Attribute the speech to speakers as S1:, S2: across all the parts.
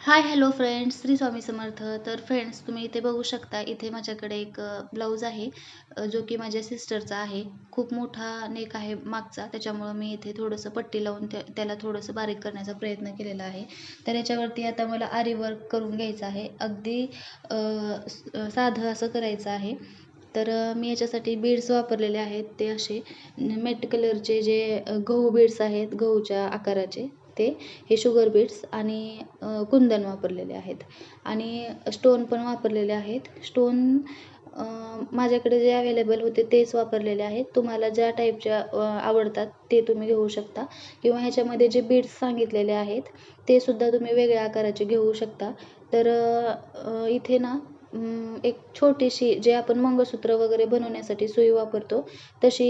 S1: Hi hello friends Shri Swami Samarth. तर friends तुम्ही इथे बघू शकता इथे माझ्याकडे एक ब्लाऊज आहे जो की माझ्या सिस्टरचा आहे. खूप मोठा नेक आहे मागचा त्याच्यामुळं मी इथे थोडंसं पट्टी लावून त्या त्याला थोडंसं बारीक करण्याचा प्रयत्न केलेला आहे. तर याच्यावरती आता मला आरी वर्क करून घ्यायचं आहे. अगदी साधं असं करायचं आहे. तर मी याच्यासाठी बीड्स वापरलेले आहेत ते असे मेट कलरचे जे गहू बीड्स आहेत गहूच्या आकाराचे. ते हे शुगर बीट्स आणि कुंदन वापरलेले आहेत. आणि स्टोन पण वापरलेले आहेत. स्टोन माझ्याकडे जे अवेलेबल होते तेच वापरलेले आहेत. तुम्हाला ज्या टाईपच्या आवडतात ते तुम्ही घेऊ शकता. किंवा ह्याच्यामध्ये जे बीड्स सांगितलेले आहेत ते सुद्धा तुम्ही वेगळ्या आकाराचे घेऊ शकता. तर इथे ना एक छोटीशी जे आपण मंगळसूत्र वगैरे बनवण्यासाठी सुई वापरतो तशी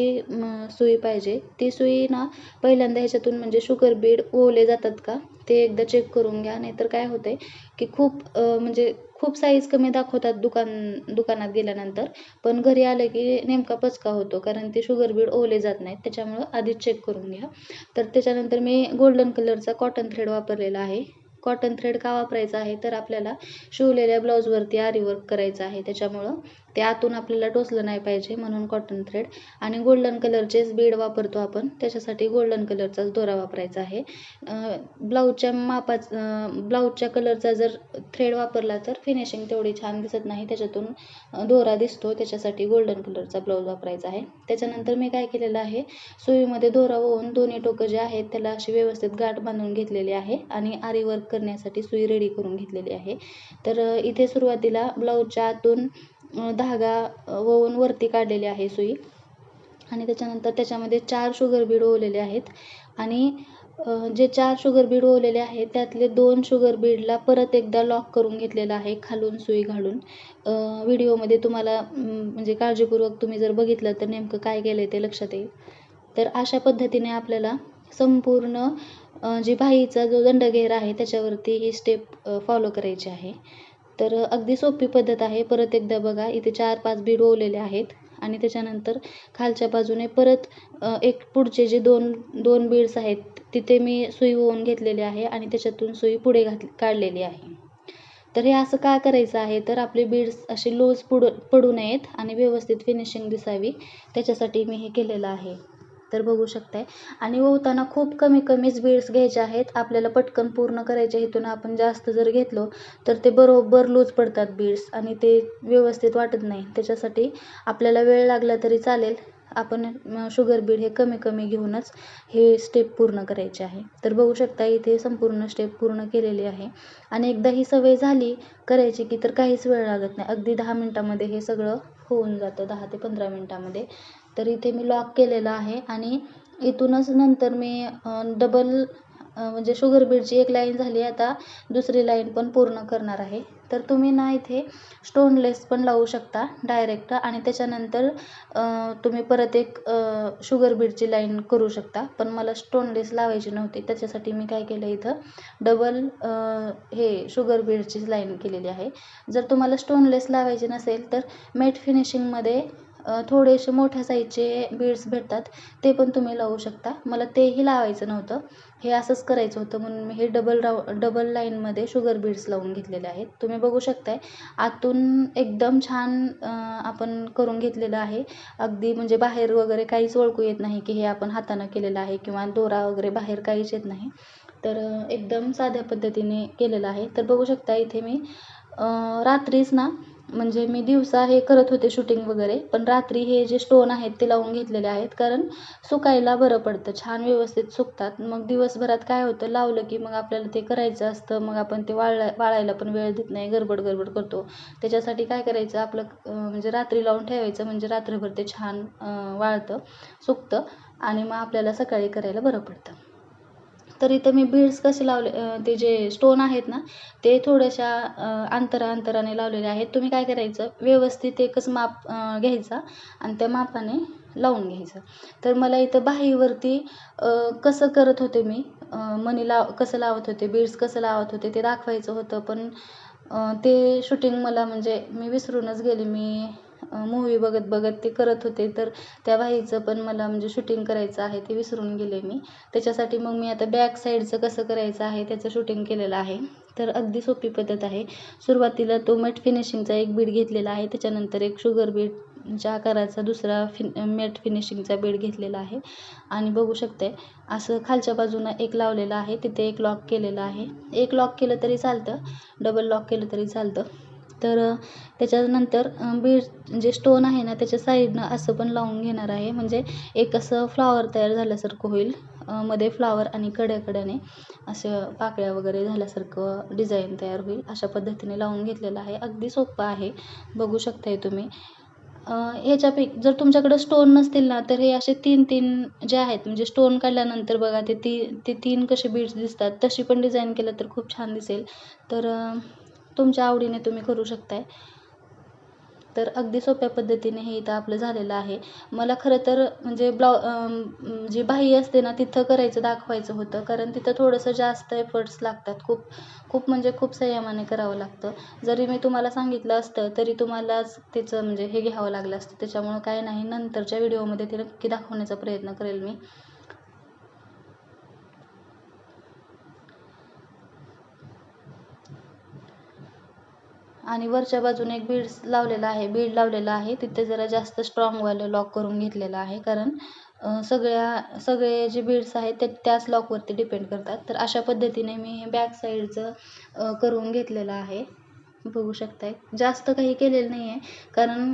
S1: सुई पाहिजे. ती सुई ना पहिल्यांदा ह्याच्यातून म्हणजे शुगर बीड ओवले जातात का ते एकदा चेक करून घ्या. नाहीतर काय होतंय की खूप म्हणजे खूप साईज कमी दाखवतात दुकान दुकानात गेल्यानंतर. पण घरी आलं की नेमका पचका होतो कारण ते शुगर बीड ओले जात नाहीत. त्याच्यामुळं आधीच चेक करून घ्या. तर त्याच्यानंतर मी गोल्डन कलरचा कॉटन थ्रेड वापरलेला आहे. कॉटन थ्रेड का वापरायचा आहे तर आपल्याला शिवलेल्या ब्लाऊजवरती आरी वर्क करायचं आहे. त्याच्यामुळं ते आतून आपल्याला टोचलं नाही पाहिजे म्हणून कॉटन थ्रेड आणि गोल्डन कलरचेच बीड वापरतो आपण. त्याच्यासाठी गोल्डन कलरचाच दोरा वापरायचा आहे. ब्लाऊजच्या मापाच ब्लाऊजच्या कलरचा जर थ्रेड वापरला तर फिनिशिंग तेवढी छान दिसत नाही. त्याच्यातून दोरा दिसतो. त्याच्यासाठी गोल्डन कलरचा ब्लाऊज वापरायचा आहे. त्याच्यानंतर मी काय केलेलं आहे सुईमध्ये दोरा होऊन दोन्ही टोकं जे आहेत त्याला अशी व्यवस्थित गाठ बांधून घेतलेली आहे आणि आरी वर्क करण्यासाठी सुई रेडी करून घेतलेली आहे. तर इथे सुरुवातीला ब्लाऊजच्या आतून धागा वळून वरती काढलेली आहे सुई. आणि त्याच्यानंतर त्याच्यामध्ये चार शुगर बीड ओवलेले आहेत. आणि जे चार शुगर बीड ओवलेले आहेत त्यातले दोन शुगर बीडला परत एकदा लॉक करून घेतलेलं आहे खालून सुई घालून. व्हिडिओमध्ये तुम्हाला म्हणजे काळजीपूर्वक तुम्ही जर बघितलं तर नेमकं काय केलं आहे ते लक्षात येईल. तर अशा पद्धतीने आपल्याला संपूर्ण जी बाहीचा जो दंडघेर आहे त्याच्यावरती ही स्टेप फॉलो करायची आहे. तर अगदी सोपी पद्धत आहे. परत एकदा बघा इथे चार पाच बीड ओवलेले आहेत आणि त्याच्यानंतर खालच्या बाजूने परत एक पुढचे जे दोन दोन बीड्स आहेत तिथे मी सुई ओवून घेतलेली आहे आणि त्याच्यातून सुई पुढे घात काढलेली आहे. तर हे असं का करायचं आहे? तर आपले बीड्स असे लूज पुड पडू नयेत आणि व्यवस्थित फिनिशिंग दिसावी. त्याच्यासाठी मी हे केलेलं आहे. तर बघू शकताय. आणि ओवताना खूप कमी कमीच बीड्स घ्यायचे आहेत. आपल्याला पटकन पूर्ण करायच्या हेतून आपण जास्त जर घेतलो तर ते बरोबर लूज पडतात बीड्स आणि ते व्यवस्थित वाटत नाही. त्याच्यासाठी आपल्याला वेळ लागला तरी चालेल. आपण शुगर बीड हे कमी कमी घेऊनच हे स्टेप पूर्ण करायचे आहे. तर बघू शकता इथे संपूर्ण स्टेप पूर्ण केलेली आहे. आणि एकदा ही सवय झाली करायची की तर काहीच वेळ लागत नाही. अगदी दहा मिनटामध्ये हे सगळं होऊन जातं. दहा ते पंधरा मिनटामध्ये. तर इथे मी लॉक केलेलं आहे आणि इथूनच नंतर मी डबल म्हणजे शुगर बीडची एक लाईन झाली आता दुसरी लाईन पण पूर्ण करणार आहे. तर तुम्ही ना इथे स्टोनलेस पण लावू शकता डायरेक्ट आणि त्याच्यानंतर तुम्ही परत एक शुगर बीडची लाईन करू शकता. पण मला स्टोनलेस लावायची नव्हती. त्याच्यासाठी मी काय केलं इथं? डबल हे शुगर बीडचीच लाईन केलेली आहे. जर तुम्हाला स्टोनलेस लावायची नसेल तर मेट फिनिशिंगमध्ये थोडेसे मोठ्या साईजचे बीड्स भेटतात ते पण तुम्ही लावू शकता. मला तेही लावायचं नव्हतं. हे असंच करायचं होतं म्हणून मी हे डबल राव डबल लाईनमध्ये शुगर बीड्स लावून घेतलेले आहेत. तुम्ही बघू शकताय आतून एकदम छान आपण करून घेतलेलं आहे. अगदी म्हणजे बाहेर वगैरे काहीच ओळखू येत नाही की हे आपण हातानं केलेलं आहे किंवा दोरा वगैरे बाहेर काहीच येत नाही. तर एकदम साध्या पद्धतीने केलेलं आहे. तर बघू शकता इथे मी रात्रीच ना म्हणजे मी दिवसा हे करत होते शूटिंग वगैरे पण रात्री हे जे स्टोन आहेत ते लावून घेतलेले आहेत कारण सुकायला बरं पडतं छान व्यवस्थित सुकतात. मग दिवसभरात काय होतं लावलं की मग आपल्याला ते करायचं असतं मग आपण ते वाळला वाळायला पण वेळ देत नाही गडबड गडबड करतो. त्याच्यासाठी काय करायचं आपलं म्हणजे रात्री लावून ठेवायचं म्हणजे रात्रभर ते छान वाळतं सुकतं आणि मग आपल्याला सकाळी करायला बरं पडतं. तर इथं मी बीड्स कसे लावले ते जे स्टोन आहेत ना ते थोड्याशा अंतरा अंतराने लावलेले आहेत. तुम्ही काय करायचं व्यवस्थित एकच माप घ्यायचा आणि त्या मापाने लावून घ्यायचं. तर मला इथं बाहीवरती कसं करत होते मी मनी मणी लाव कसं लावत होते बीड्स कसं लावत होते ते दाखवायचं होतं. पण ते शूटिंग मला म्हणजे मी विसरूनच गेले. मी मूवी बघत बघत ते करत होते. तर त्या बाईचं पण मला म्हणजे शूटिंग करायचं आहे ते विसरून गेले मी. त्याच्यासाठी मग मी आता बॅक साईडचं कसं करायचं आहे त्याचं शूटिंग केलेलं आहे. तर अगदी सोपी पद्धत आहे. सुरुवातीला तो मट फिनिशिंगचा एक बीड घेतलेला आहे. त्याच्यानंतर एक शुगर बीडच्या आकाराचा दुसरा फिन मेट फिनिशिंगचा बीड घेतलेला आहे. आणि बघू शकते असं खालच्या बाजूनं एक लावलेलं आहे. तिथे एक लॉक केलेलं आहे. एक लॉक केलं तरी चालतं. डबल लॉक केलं तरी चालतं. तर त्याच्यानंतर बीड जे स्टोन आहे ना त्याच्या साईडनं असं पण लावून घेणार आहे. म्हणजे एक असं फ्लॉवर तयार झाल्यासारखं होईल. मध्ये फ्लॉवर आणि कड्याकड्याने असं पाकळ्या वगैरे झाल्यासारखं डिझाईन तयार होईल. अशा पद्धतीने लावून घेतलेलं आहे. अगदी सोपं आहे. बघू शकताय तुम्ही. ह्याच्यापैकी जर तुमच्याकडं स्टोन नसतील ना तर हे असे तीन तीन जे आहेत म्हणजे स्टोन काढल्यानंतर बघा ते ती ते तीन कसे बीड्स दिसतात तशी पण डिझाईन केलं तर खूप छान दिसेल. तर तुमच्या आवडीने तुम्ही करू शकताय. तर अगदी सोप्या पद्धतीने हे इथं आपलं झालेलं आहे. मला खरं तर म्हणजे ब्लॉ जी बाही असते ना तिथं करायचं दाखवायचं होतं. कारण तिथं थोडंसं जास्त एफर्ट्स लागतात. खूप खूप म्हणजे खूप संयमाने करावं लागतं. जरी मी तुम्हाला सांगितलं असतं तरी तुम्हालाच त्याचं म्हणजे हे घ्यावं लागलं असतं. त्याच्यामुळं काय नाही नंतरच्या व्हिडिओमध्ये ते नक्की दाखवण्याचा प्रयत्न करेल मी. आणि वरच्या बाजूने एक बीड लावलेला आहे बीड लावलेला आहे. तिथे जरा जास्त स्ट्रॉंगवालं लॉक करून घेतलेलं आहे. कारण सगळ्या सगळे जे बीड्स आहेत ते त्याच लॉकवरती डिपेंड करतात. तर अशा पद्धतीने मी हे बॅक साईडचं करून घेतलेलं आहे. बघू शकताय. जास्त काही केलेलं नाही आहे कारण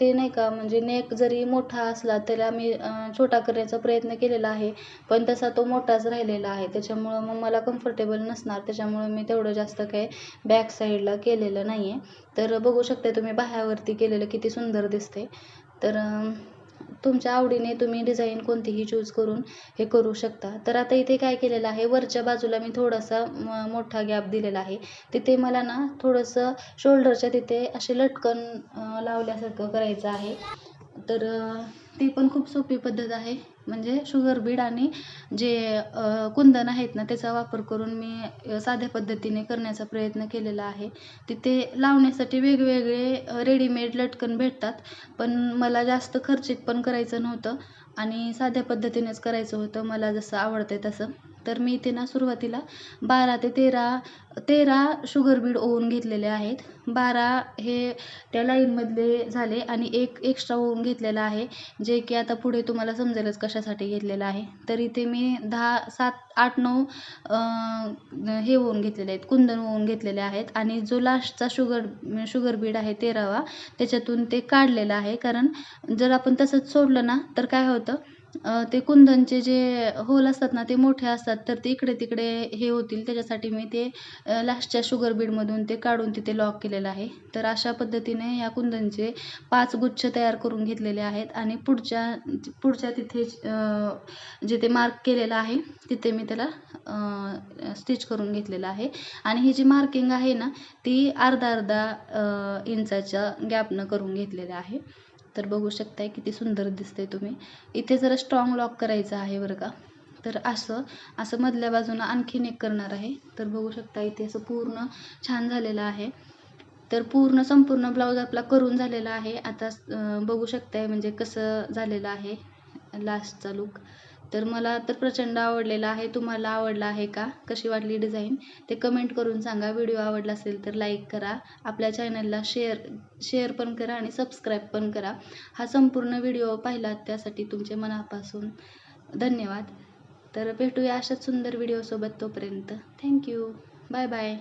S1: ते नाही का म्हणजे नेक जरी मोठा असला त्याला मी छोटा करण्याचा प्रयत्न केलेला आहे. पण तसा तो मोठाच राहिलेला आहे. त्याच्यामुळं मग मला कम्फर्टेबल नसणार. त्याच्यामुळं मी तेवढं जास्त काही बॅक साईडला केलेलं नाही आहे तर बघू शकताय तुम्ही बाह्यावरती केलेलं किती सुंदर दिसते तर तुमच्या आवडीने तुम्ही डिझाईन कोणतीही चूज करून हे करू शकता. तर आता इथे काय केलेलं आहे वरच्या बाजूला मी थोडासा मोठा गॅप दिलेला आहे. तिथे मला ना थोडंसं शोल्डरच्या तिथे असे लटकन लावल्यासारखं करायचं आहे. तर ती पण खूप सोपी पद्धत आहे. म्हणजे शुगर बीड आणि जे कुंदन आहेत ना त्याचा वापर करून मी साध्या पद्धतीने करण्याचा प्रयत्न केलेला आहे. तिथे लावण्यासाठी वेगवेगळे रेडीमेड लटकन भेटतात. पण मला जास्त खर्चिक पण करायचं नव्हतं आणि साध्या पद्धतीनेच करायचं होतं. मला जसं आवडतं तसं. तर मी इथे ना सुरुवातीला बारा ते तेरा तेरा शुगर बीड ओवून घेतलेले आहेत. बारा हे त्या लाईनमधले झाले आणि एक एक्स्ट्रा ओवून घेतलेला आहे. जे की आता पुढे तुम्हाला समजेलच कशासाठी घेतलेलं आहे. तर इथे मी दहा सात आठ नऊ हे होऊन घेतलेले आहेत. कुंदन होऊन घेतलेले आहेत. आणि जो लास्टचा शुगर शुगर बीड आहे तेरावा त्याच्यातून ते काढलेलं आहे. कारण जर आपण तसंच सोडलं ना तर काय होतं? ते कुंदनचे जे होल असतात ना ते मोठे असतात तर ते इकडे तिकडे हे होतील. त्याच्यासाठी मी ते लास्टच्या शुगर बीडमधून ते काढून तिथे लॉक केलेलं आहे. तर अशा पद्धतीने या कुंदनचे पाच गुच्छ तयार करून घेतलेले आहेत आणि पुढच्या पुढच्या तिथे जिथे मार्क केलेलं आहे तिथे मी त्याला स्टिच करून घेतलेलं आहे. आणि ही जी मार्किंग आहे ना ती अर्धा अर्धा इंचाच्या गॅपनं करून घेतलेलं आहे. तर बघू शकताय किती सुंदर दिसतंय तुम्ही. इथे जरा स्ट्रॉंग लॉक करायचं आहे बरं का. तर असं असं मधल्या बाजूनं आणखीन एक करणार आहे. तर बघू शकता इथे असं पूर्ण छान झालेलं आहे. तर पूर्ण संपूर्ण ब्लाऊज आपला करून झालेला आहे. आता बघू शकताय म्हणजे कसं झालेलं आहे. लास्टचा लुक तर मला तर प्रचंड आवडलेला आहे. तुम्हाला आवडला आहे का? कशी वाटली डिझाईन? ते कमेंट करून सांगा. व्हिडिओ आवडला असेल तर लाईक करा. आपल्या चॅनलला शेअर शेअर पण करा आणि सबस्क्राईब पण करा. हा संपूर्ण व्हिडिओ पाहिला त्यासाठी तुमचे मनापासून धन्यवाद. तर भेटूया अशाच सुंदर व्हिडिओसोबत तोपर्यंत. Thank you. Bye bye.